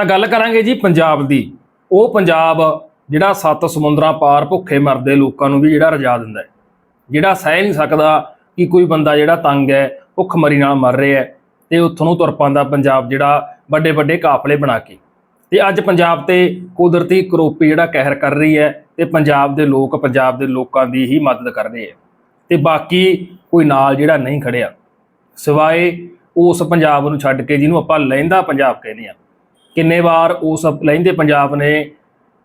ਤਾਂ ਗੱਲ ਕਰਾਂਗੇ ਜੀ ਪੰਜਾਬ ਦੀ। ਉਹ ਪੰਜਾਬ ਜਿਹੜਾ ਸੱਤ ਸਮੁੰਦਰਾਂ ਪਾਰ ਭੁੱਖੇ ਮਰਦੇ ਲੋਕਾਂ ਨੂੰ ਵੀ ਜਿਹੜਾ ਰਜਾ ਦਿੰਦਾ ਹੈ। ਜਿਹੜਾ ਸਹਿ ਨਹੀਂ ਸਕਦਾ ਕਿ ਕੋਈ ਬੰਦਾ ਜਿਹੜਾ ਤੰਗ ਹੈ ਭੁੱਖਮਰੀ ਨਾਲ ਮਰ ਰਿਹਾ ਹੈ ਤੇ ਉੱਥੋਂ ਨੂੰ ਤੁਰ ਪਾਉਂਦਾ ਪੰਜਾਬ ਜਿਹੜਾ ਵੱਡੇ ਵੱਡੇ ਕਾਫਲੇ ਬਣਾ ਕੇ। ਤੇ ਅੱਜ ਪੰਜਾਬ ਤੇ ਕੁਦਰਤੀ ਕਰੋਪੀ ਜਿਹੜਾ ਕਹਿਰ ਕਰ ਰਹੀ ਹੈ ਤੇ ਪੰਜਾਬ ਦੇ ਲੋਕ ਪੰਜਾਬ ਦੇ ਲੋਕਾਂ ਦੀ ਹੀ ਮਦਦ ਕਰ ਰਹੇ ਹੈ। ਤੇ ਬਾਕੀ ਕੋਈ ਨਾਲ ਜਿਹੜਾ ਨਹੀਂ ਖੜਿਆ। ਸਿਵਾਏ ਉਸ ਪੰਜਾਬ ਨੂੰ ਛੱਡ ਕੇ ਜਿਹਨੂੰ ਆਪਾਂ ਲਹਿੰਦਾ ਪੰਜਾਬ ਕਹਿੰਦੇ ਆ ਕਿੰਨੇ ਵਾਰ ਉਸ ਲਹਿੰਦੇ ਪੰਜਾਬ ਨੇ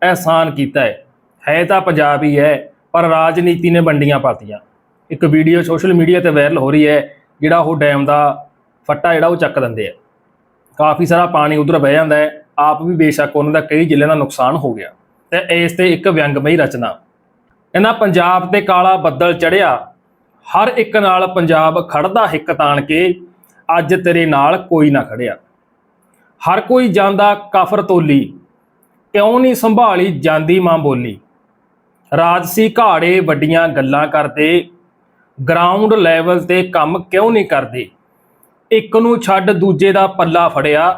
ਅਹਿਸਾਨ ਕੀਤਾ ਹੈ। ਹੈ ਤਾਂ ਪੰਜਾਬ ਹੀ ਹੈ, ਪਰ ਰਾਜਨੀਤੀ ਨੇ ਵੰਡੀਆਂ ਪਾਤੀਆਂ। ਇੱਕ ਵੀਡੀਓ ਸੋਸ਼ਲ ਮੀਡੀਆ ਤੇ ਵਾਇਰਲ ਹੋ ਰਹੀ ਹੈ, ਜਿਹੜਾ ਉਹ ਡੈਮ ਦਾ ਫੱਟਾ ਜਿਹੜਾ ਉਹ ਚੱਕ ਦਿੰਦੇ ਆ। ਕਾਫੀ ਸਾਰਾ ਪਾਣੀ ਉਧਰ ਵਹਿ ਜਾਂਦਾ ਹੈ, ਆਪ ਵੀ ਬੇਸ਼ੱਕ ਉਹਨਾਂ ਦਾ ਕਈ ਜ਼ਿਲ੍ਹਿਆਂ ਦਾ ਨੁਕਸਾਨ ਹੋ ਗਿਆ। ਤੇ ਇਸ ਤੇ ਇੱਕ ਵਿਅੰਗਮਈ ਰਚਨਾ। ਇਹਨਾਂ ਪੰਜਾਬ ਤੇ ਕਾਲਾ ਬੱਦਲ ਚੜਿਆ ਹਰ ਇੱਕ ਨਾਲ ਪੰਜਾਬ ਖੜਦਾ ਹਿੱਕ ਤਾਣ ਕੇ, ਅੱਜ ਤੇਰੇ ਨਾਲ ਕੋਈ ਨਾ ਖੜਿਆ ਹਰ ਕੋਈ ਜਾਂਦਾ ਕਾਫਰ ਤੋਲੀ, ਕਿਉਂ ਨਹੀਂ ਸੰਭਾਲੀ ਜਾਂਦੀ ਮਾਂ ਬੋਲੀ? ਰਾਜਸੀ ਘਾੜੇ ਵੱਡੀਆਂ ਗੱਲਾਂ ਕਰਦੇ ਗਰਾਊਂਡ ਲੈਵਲ ਤੇ ਕੰਮ ਕਿਉਂ ਨਹੀਂ ਕਰਦੇ? ਇੱਕ ਨੂੰ ਛੱਡ ਦੂਜੇ ਦਾ ਪੱਲਾ ਫੜਿਆ,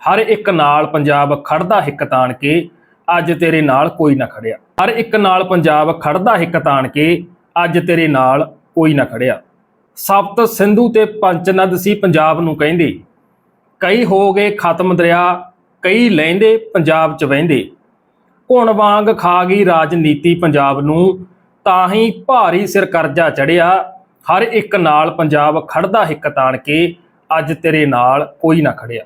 ਹਰ ਇੱਕ ਨਾਲ ਪੰਜਾਬ ਖੜਦਾ ਹਿੱਕ ਤਾਣ ਕੇ, ਅੱਜ ਤੇਰੇ ਨਾਲ ਕੋਈ ਨਾ ਖੜਿਆ। ਹਰ ਇੱਕ ਨਾਲ ਪੰਜਾਬ ਖੜਦਾ ਹਿੱਕ ਤਾਣ ਕੇ, ਅੱਜ ਤੇਰੇ ਨਾਲ ਕੋਈ ਨਾ ਖੜਿਆ। ਸਪਤ ਸਿੰਧੂ ਤੇ ਪੰਚਨਦ ਸੀ ਪੰਜਾਬ ਨੂੰ ਕਹਿੰਦੇ ਕਈ ਹੋ ਗਏ ਖਤਮ ਦਰਿਆ, ਕਈ ਲੈਂਦੇ ਪੰਜਾਬ ਚ ਵਹਿੰਦੇ। ਘੁਣ ਵਾਂਗ ਖਾ ਗਈ ਰਾਜਨੀਤੀ ਪੰਜਾਬ ਨੂੰ, ਤਾਂ ਹੀ ਭਾਰੀ ਸਿਰ ਕਰਜ਼ਾ ਚੜਿਆ ਹਰ ਇੱਕ ਨਾਲ ਪੰਜਾਬ ਖੜਦਾ ਹਿੱਕ ਤਾਣ ਕੇ ਅੱਜ ਤੇਰੇ ਨਾਲ ਕੋਈ ਨਾ ਖੜਿਆ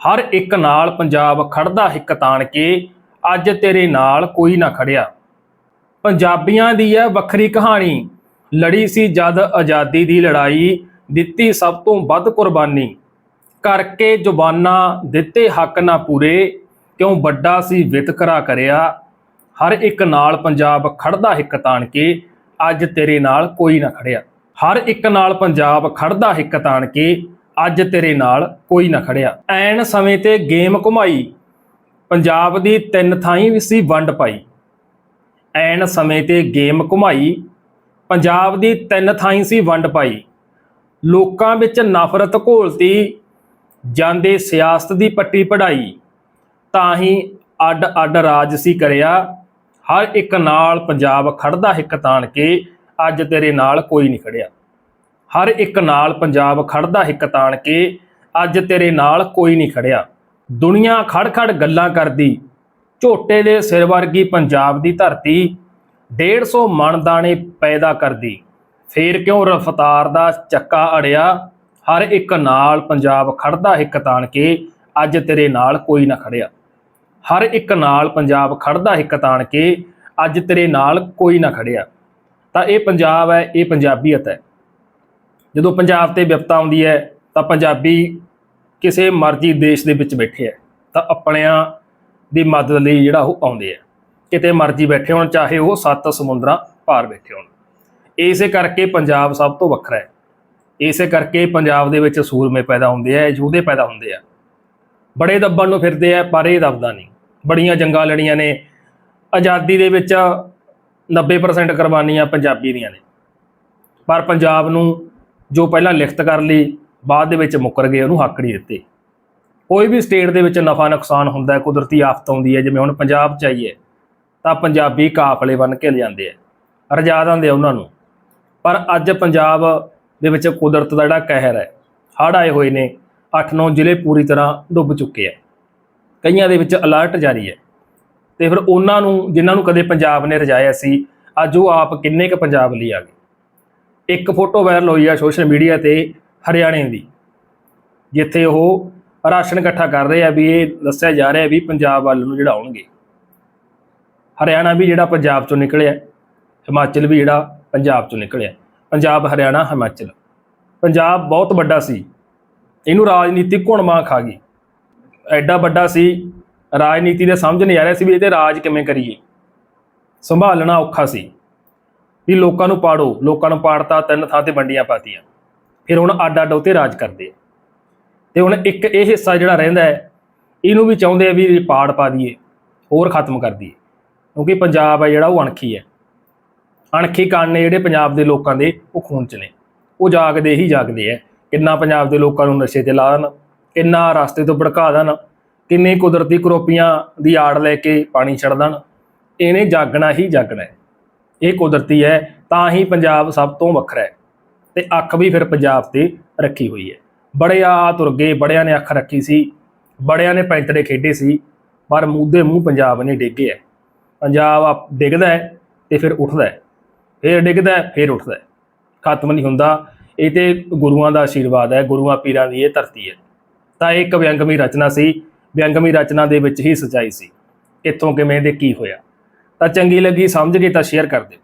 ਹਰ ਇੱਕ ਨਾਲ ਪੰਜਾਬ ਖੜਦਾ ਹਿੱਕ ਤਾਣ ਕੇ ਅੱਜ ਤੇਰੇ ਨਾਲ ਕੋਈ ਨਾ ਖੜਿਆ ਪੰਜਾਬੀਆਂ ਦੀ ਹੈ ਵੱਖਰੀ ਕਹਾਣੀ, ਲੜੀ ਸੀ ਜਦ ਆਜ਼ਾਦੀ ਦੀ ਲੜਾਈ, ਦਿੱਤੀ ਸਭ ਤੋਂ ਵੱਧ ਕੁਰਬਾਨੀ। ਕਰਕੇ ਜ਼ੁਬਾਨਾਂ ਦਿੱਤੇ ਹੱਕ ਨਾ ਪੂਰੇ, ਕਿਉਂ ਵੱਡਾ ਸੀ ਵਿਤਕਰਾ ਕਰਿਆ। ਹਰ ਇੱਕ ਨਾਲ ਪੰਜਾਬ ਖੜਦਾ ਹਿੱਕ ਤਾਣ ਕੇ, ਅੱਜ ਤੇਰੇ ਨਾਲ ਕੋਈ ਨਾ ਖੜਿਆ ਹਰ ਇੱਕ ਨਾਲ ਪੰਜਾਬ ਖੜਦਾ ਹਿੱਕ ਤਾਣ ਕੇ, ਅੱਜ ਤੇਰੇ ਨਾਲ ਕੋਈ ਨਾ ਖੜਿਆ ਐਨ ਸਮੇਂ ਤੇ ਗੇਮ ਘੁਮਾਈ, ਪੰਜਾਬ ਦੀ ਤਿੰਨ ਥਾਈਂ ਵੀ ਸੀ ਵੰਡ ਪਾਈ। ਐਨ ਸਮੇਂ ਤੇ ਗੇਮ ਘੁਮਾਈ, ਪੰਜਾਬ ਦੀ ਤਿੰਨ ਥਾਈਂ ਸੀ ਵੰਡ ਪਾਈ। ਲੋਕਾਂ ਵਿੱਚ ਨਫ਼ਰਤ ਘੋਲਤੀ ਜਾਂਦੇ ਸਿਆਸਤ ਦੀ ਪੱਟੀ ਪੜਾਈ, ਤਾਂ ਹੀ ਅੱਡ ਅੱਡ ਰਾਜ ਸੀ ਕਰਿਆ। ਹਰ ਇੱਕ ਨਾਲ ਪੰਜਾਬ ਖੜਦਾ ਹਿੱਕ ਤਾਣ ਕੇ, ਅੱਜ ਤੇਰੇ ਨਾਲ ਕੋਈ ਨਹੀਂ ਖੜਿਆ ਹਰ ਇੱਕ ਨਾਲ ਪੰਜਾਬ ਖੜਦਾ ਹਿੱਕ ਤਾਣ ਕੇ, ਅੱਜ ਤੇਰੇ ਨਾਲ ਕੋਈ ਨਹੀਂ ਖੜਿਆ ਦੁਨੀਆ ਖੜ-ਖੜ ਗੱਲਾਂ ਕਰਦੀ, ਝੋਟੇ ਦੇ ਸਿਰ ਵਰਗੀ ਪੰਜਾਬ ਦੀ ਧਰਤੀ 150 ਮਣ ਦਾਣੇ ਪੈਦਾ ਕਰਦੀ। ਫੇਰ ਕਿਉਂ ਰਫਤਾਰ ਦਾ ਚੱਕਾ ਅੜਿਆ? ਹਰ ਇੱਕ ਨਾਲ ਪੰਜਾਬ ਖੜਦਾ ਹਿੱਕ ਤਾਣ ਕੇ, ਅੱਜ ਤੇਰੇ ਨਾਲ ਕੋਈ ਨਾ ਖੜਿਆ ਹਰ ਇੱਕ ਨਾਲ ਪੰਜਾਬ ਖੜਦਾ ਹਿੱਕ ਤਾਣ ਕੇ, ਅੱਜ ਤੇਰੇ ਨਾਲ ਕੋਈ ਨਾ ਖੜਿਆ ਤਾਂ ਇਹ ਪੰਜਾਬ ਹੈ, ਇਹ ਪੰਜਾਬੀਅਤ ਹੈ। ਜਦੋਂ ਪੰਜਾਬ ਤੇ ਵਿਪਤਾ ਆਉਂਦੀ ਹੈ, ਤਾਂ ਪੰਜਾਬੀ ਕਿਸੇ ਮਰਜ਼ੀ ਦੇਸ਼ ਦੇ ਵਿੱਚ ਬੈਠੇ ਹੈ। ਤਾਂ ਆਪਣਿਆਂ ਦੀ ਮਦਦ ਲਈ ਜਿਹੜਾ ਉਹ ਆਉਂਦੇ ਆ ਕਿਤੇ ਮਰਜ਼ੀ ਬੈਠੇ ਹੋਣ, ਚਾਹੇ ਉਹ ਸੱਤ ਸਮੁੰਦਰਾਂ ਪਾਰ ਬੈਠੇ ਹੋਣ। ਇਸੇ ਕਰਕੇ ਪੰਜਾਬ ਸਭ ਤੋਂ ਵੱਖਰਾ ਹੈ। ਇਸੇ ਕਰਕੇ ਪੰਜਾਬ ਦੇ ਵਿੱਚ ਸੂਰਮੇ ਪੈਦਾ ਹੁੰਦੇ ਆ ਯੋਧੇ ਪੈਦਾ ਹੁੰਦੇ ਆ। ਬੜੇ ਦੱਬਣ ਨੂੰ ਫਿਰਦੇ ਆ, ਪਰ ਇਹ ਦੱਬਦਾ ਨਹੀਂ। ਬੜੀਆਂ ਜੰਗਾਂ ਲੜੀਆਂ ਨੇ। ਆਜ਼ਾਦੀ ਦੇ ਵਿੱਚ 90% ਕੁਰਬਾਨੀਆਂ ਪੰਜਾਬੀ ਦੀਆਂ ਨੇ। ਪਰ ਪੰਜਾਬ ਨੂੰ ਜੋ ਪਹਿਲਾਂ ਲਿਖਤ ਕਰ ਲਈ, ਬਾਅਦ ਦੇ ਵਿੱਚ ਮੁੱਕਰ ਗਏ, ਉਹਨੂੰ ਹੱਕ ਨਹੀਂ ਦਿੱਤੇ। ਕੋਈ ਵੀ ਸਟੇਟ ਦੇ ਵਿੱਚ ਨਫਾ ਨੁਕਸਾਨ ਹੁੰਦਾ ਹੈ, ਕੁਦਰਤੀ ਆਫਤ ਆਉਂਦੀ ਹੈ, ਜਿਵੇਂ ਹੁਣ ਪੰਜਾਬ ਚ ਆਈ ਹੈ ਤਾਂ ਪੰਜਾਬੀ ਕਾਫਲੇ ਬਣ ਕੇ ਲਿਆਂਦੇ ਆ। ਰਜਾ ਦਿੰਦੇ ਆ ਉਹਨਾਂ ਨੂੰ। ਪਰ ਅੱਜ ਪੰਜਾਬ ਦੇ ਵਿੱਚ ਕੁਦਰਤ ਦਾ ਜਿਹੜਾ ਕਹਿਰ ਹੈ, ਹੜ੍ਹ ਆਏ ਹੋਏ ਨੇ 8-9 ਜ਼ਿਲ੍ਹੇ ਪੂਰੀ ਤਰ੍ਹਾਂ ਡੁੱਬ ਚੁੱਕੇ ਆ। ਕਈਆਂ ਦੇ ਵਿੱਚ ਅਲਰਟ ਜਾਰੀ ਹੈ। ਤੇ ਫਿਰ ਉਹਨਾਂ ਨੂੰ, ਜਿਨ੍ਹਾਂ ਨੂੰ ਕਦੇ ਪੰਜਾਬ ਨੇ ਰਜਾਇਆ ਸੀ, ਅੱਜ ਉਹ ਆਪ ਕਿੰਨੇ ਕ ਪੰਜਾਬ ਲਈ ਆ ਗਏ? ਇੱਕ ਫੋਟੋ ਵਾਇਰਲ ਹੋਈ ਆ ਸੋਸ਼ਲ ਮੀਡੀਆ ਤੇ ਹਰਿਆਣੇ ਦੀ, ਜਿੱਥੇ ਉਹ ਰਾਸ਼ਨ ਇਕੱਠਾ ਕਰ ਰਹੇ ਆ ਵੀ ਇਹ ਦੱਸਿਆ ਜਾ ਰਿਹਾ ਵੀ ਪੰਜਾਬ ਵੱਲ ਨੂੰ ਜਿਹੜਾ ਆਉਣਗੇ। ਹਰਿਆਣਾ ਵੀ ਜਿਹੜਾ ਪੰਜਾਬ ਚੋਂ ਨਿਕਲਿਆ, ਹਿਮਾਚਲ ਵੀ ਜਿਹੜਾ ਪੰਜਾਬ ਚੋਂ ਨਿਕਲਿਆ। ਪੰਜਾਬ, ਹਰਿਆਣਾ, ਹਿਮਾਚਲ। ਪੰਜਾਬ ਬਹੁਤ ਵੱਡਾ ਸੀ। ਇਹਨੂੰ ਰਾਜਨੀਤਿਕ ਘੁਣਮਾ ਖਾ ਗਈ। ਐਡਾ ਵੱਡਾ ਸੀ, ਰਾਜਨੀਤੀ ਦੇ ਸਮਝ ਨਹੀਂ ਆ ਰਿਹਾ ਸੀ ਵੀ ਇਹਦੇ ਰਾਜ ਕਿਵੇਂ ਕਰੀਏ। ਸੰਭਾਲਣਾ ਔਖਾ ਸੀ। ਵੀ ਲੋਕਾਂ ਨੂੰ ਪਾੜੋ, ਲੋਕਾਂ ਨੂੰ ਪਾੜਤਾ, ਤਿੰਨ ਥਾਂ ਤੇ ਵੰਡੀਆਂ ਪਾਤੀਆਂ। ਫਿਰ ਹੁਣ ਅੱਡ ਅੱਡ ਉਤੇ ਰਾਜ ਕਰਦੇ ਆ। ਤੇ ਹੁਣ ਇੱਕ ਇਹ ਹਿੱਸਾ ਜਿਹੜਾ ਰਹਿੰਦਾ ਹੈ, ਇਹਨੂੰ ਵੀ ਚਾਹੁੰਦੇ ਆ ਵੀ ਪਾੜ ਪਾ ਦਈਏ, ਹੋਰ ਖਤਮ ਕਰ ਦਈਏ। ਕਿਉਂਕਿ ਪੰਜਾਬ ਹੈ ਜਿਹੜਾ ਉਹ ਅਣਖੀ ਹੈ। ਅਣਖੀ ਕਾਰਨ ਨੇ ਜਿਹੜੇ ਪੰਜਾਬ ਦੇ ਲੋਕਾਂ ਦੇ ਉਹ ਖੂਨ ਚ ਨੇ। ਉਹ ਜਾਗਦੇ ਹੀ ਜਾਗਦੇ ਐ। ਕਿੰਨਾ ਪੰਜਾਬ ਦੇ ਲੋਕਾਂ ਨੂੰ ਨਸ਼ੇ ਤੇ ਲਾ ਦੇਣ ਕਿੰਨਾ ਰਸਤੇ ਤੋਂ ਭੜਕਾ ਦੇਣ, ਕਿੰਨੇ ਕੁਦਰਤੀ ਕਰੋਪੀਆਂ ਦੀ ਆੜ ਲੈ ਕੇ ਪਾਣੀ ਛੱਡ ਦੇਣ, ਇਹਨੇ ਜਾਗਣਾ ਹੀ ਜਾਗਣਾ ਹੈ ਇਹ ਕੁਦਰਤੀ ਹੈ ਤਾਂ ਹੀ ਪੰਜਾਬ ਸਭ ਤੋਂ ਵੱਖਰਾ ਹੈ ਤੇ ਅੱਖ ਵੀ ਫਿਰ ਪੰਜਾਬ ਤੇ ਰੱਖੀ ਹੋਈ ਹੈ ਬੜਿਆ ਤੁਰ ਗਏ, ਬੜਿਆਂ ਨੇ ਅੱਖ ਰੱਖੀ ਸੀ, ਬੜਿਆਂ ਨੇ ਪੈਂਤੜੇ ਖੇਡੇ ਸੀ, ਪਰ ਮੂੰਹ ਦੇ ਮੂੰਹ ਪੰਜਾਬ ਨੇ ਡਿੱਗੇ ਹੈ ਪੰਜਾਬ ਆ- ਡਿੱਗਦਾ ਹੈ ਤੇ ਫਿਰ ਉੱਠਦਾ ਹੈ ਫਿਰ ਡਿੱਗਦਾ ਹੈ, ਫਿਰ ਉੱਠਦਾ ਖਤਮ ਨਹੀਂ ਹੁੰਦਾ। ਇਹ ਤੇ ਗੁਰੂਆਂ ਦਾ ਆਸ਼ੀਰਵਾਦ ਹੈ, ਗੁਰੂਆਂ ਪੀਰਾਂ ਦੀ ਇਹ ਧਰਤੀ ਹੈ। ਤਾਂ ਇਹ ਇੱਕ ਵਿਅੰਗਮੀ ਰਚਨਾ ਸੀ। ਵਿਅੰਗਮੀ ਰਚਨਾ ਦੇ ਵਿੱਚ ਹੀ ਸਚਾਈ ਸੀ। ਇੱਥੋਂ ਕਿਵੇਂ ਦੇ ਕੀ ਹੋਇਆ? ਤਾਂ ਚੰਗੀ ਲੱਗੀ, ਸਮਝ ਗਏ ਤਾਂ ਸ਼ੇਅਰ ਕਰ ਦਿਓ।